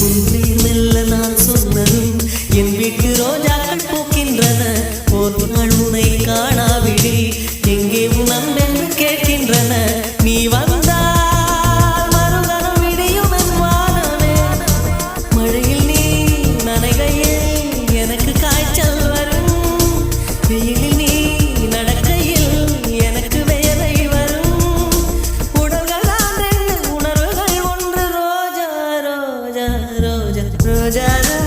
உன்னை மெல்ல நான் சொன்னதும் என் வீட்டு ரோஜாக்கள் பூக்கின்றன ஒரு நாள் உன்னை காணாவிடி எங்கே உன் கேட்கின்றன? রোজা রোজা